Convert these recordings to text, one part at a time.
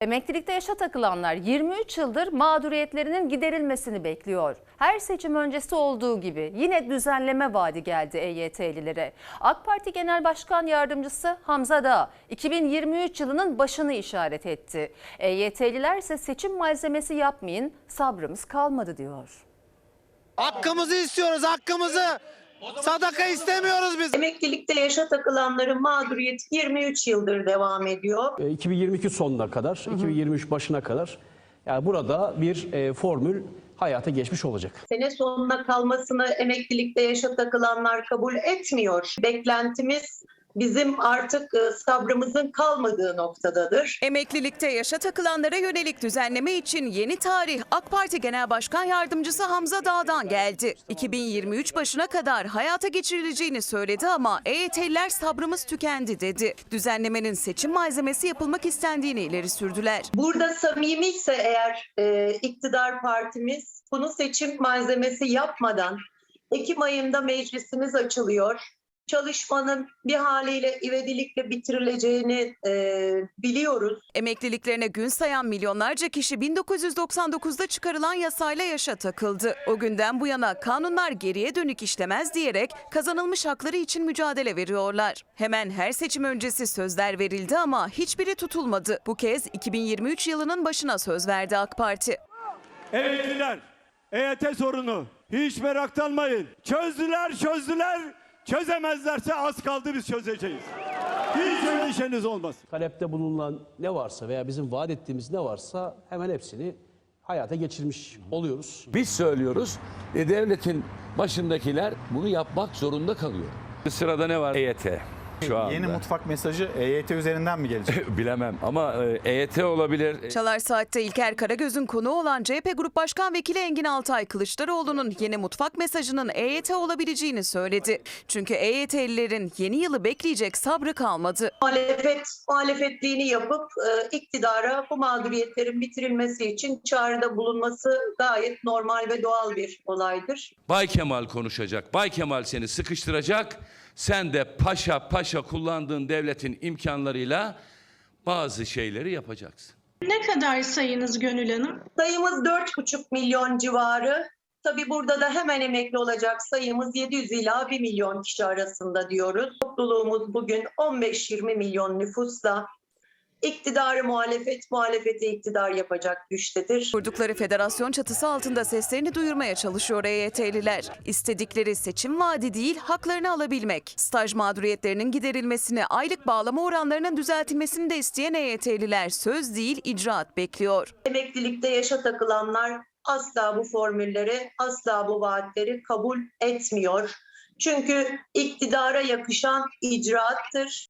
Emeklilikte yaşa takılanlar 23 yıldır mağduriyetlerinin giderilmesini bekliyor. Her seçim öncesi olduğu gibi yine düzenleme vaadi geldi EYT'lilere. AK Parti Genel Başkan Yardımcısı Hamza Dağ 2023 yılının başını işaret etti. EYT'liler ise seçim malzemesi yapmayın sabrımız kalmadı diyor. Hakkımızı istiyoruz, hakkımızı. Sadaka istemiyoruz biz. Emeklilikte yaşa takılanların mağduriyeti 23 yıldır devam ediyor. E, 2022 sonuna kadar, 2023 başına kadar yani burada bir e, formül hayata geçmiş olacak. Sene sonuna kalmasını emeklilikte yaşa takılanlar kabul etmiyor. Beklentimiz bizim artık e, sabrımızın kalmadığı noktadadır. Emeklilikte yaşa takılanlara yönelik düzenleme için yeni tarih AK Parti Genel Başkan Yardımcısı Hamza Dağ'dan geldi. 2023 başına kadar hayata geçirileceğini söyledi ama EYT'liler sabrımız tükendi dedi. Düzenlemenin seçim malzemesi yapılmak istendiğini ileri sürdüler. Burada samimiyse eğer e, iktidar partimiz bunu seçim malzemesi yapmadan Ekim ayında meclisimiz açılıyor. Çalışmanın bir haliyle ivedilikle bitirileceğini e, biliyoruz. Emekliliklerine gün sayan milyonlarca kişi 1999'da çıkarılan yasayla yaşa takıldı. O günden bu yana kanunlar geriye dönük işlemez diyerek kazanılmış hakları için mücadele veriyorlar. Hemen her seçim öncesi sözler verildi ama hiçbiri tutulmadı. Bu kez 2023 yılının başına söz verdi AK Parti. Emekliler, EYT sorunu hiç meraklanmayın. Çözdüler, çözdüler. Çözemezlerse az kaldı biz çözeceğiz. Hiç endişeniz olmasın. Talepte bulunan ne varsa veya bizim vaat ettiğimiz ne varsa hemen hepsini hayata geçirmiş oluyoruz. Biz söylüyoruz, e, devletin başındakiler bunu yapmak zorunda kalıyor. Sırada ne var? EYT şu anda. Yeni mutfak mesajı EYT üzerinden mi gelecek? Bilemem ama e, EYT olabilir. Çalar Saat'te İlker Karagöz'ün konuğu olan CHP Grup Başkan Vekili Engin Altay Kılıçdaroğlu'nun yeni mutfak mesajının EYT olabileceğini söyledi. Çünkü EYT'lilerin yeni yılı bekleyecek sabrı kalmadı. Muhalefet muhalefetliğini yapıp e, iktidara bu mağduriyetlerin bitirilmesi için çağrıda bulunması gayet normal ve doğal bir olaydır. Bay Kemal konuşacak. Bay Kemal seni sıkıştıracak. Sen de paşa paşa kullandığın devletin imkanlarıyla bazı şeyleri yapacaksın. Ne kadar sayınız Gönül Hanım? Sayımız 4,5 milyon civarı. Tabii burada da hemen emekli olacak sayımız 700 ila 1 milyon kişi arasında diyoruz. Topluluğumuz bugün 15-20 milyon nüfusla iktidarı muhalefet, muhalefeti iktidar yapacak güçtedir. Kurdukları federasyon çatısı altında seslerini duyurmaya çalışıyor EYT'liler. İstedikleri seçim vaadi değil, haklarını alabilmek. Staj mağduriyetlerinin giderilmesini, aylık bağlama oranlarının düzeltilmesini de isteyen EYT'liler söz değil, icraat bekliyor. Emeklilikte yaşa takılanlar asla bu formülleri, asla bu vaatleri kabul etmiyor. Çünkü iktidara yakışan icraattır.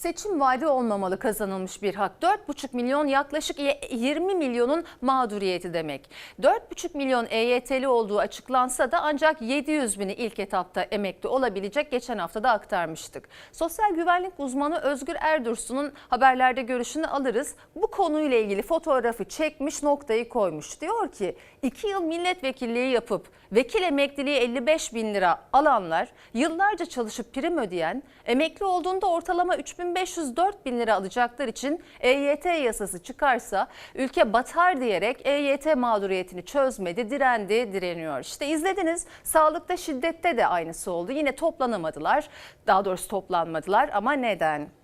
Seçim vaadi olmamalı kazanılmış bir hak. 4,5 milyon yaklaşık 20 milyonun mağduriyeti demek. 4,5 milyon EYT'li olduğu açıklansa da ancak 700 bini ilk etapta emekli olabilecek geçen hafta da aktarmıştık. Sosyal güvenlik uzmanı Özgür Erdursun'un haberlerde görüşünü alırız. Bu konuyla ilgili fotoğrafı çekmiş noktayı koymuş. Diyor ki 2 yıl milletvekilliği yapıp vekil emekliliği 55 bin lira alanlar yıllarca çalışıp prim ödeyen emekli olduğunda ortalama 3500-4000 bin lira alacaklar için EYT yasası çıkarsa ülke batar diyerek EYT mağduriyetini çözmedi, direndi, direniyor. İşte izlediniz sağlıkta şiddette de aynısı oldu. Yine toplanamadılar, daha doğrusu toplanmadılar ama neden?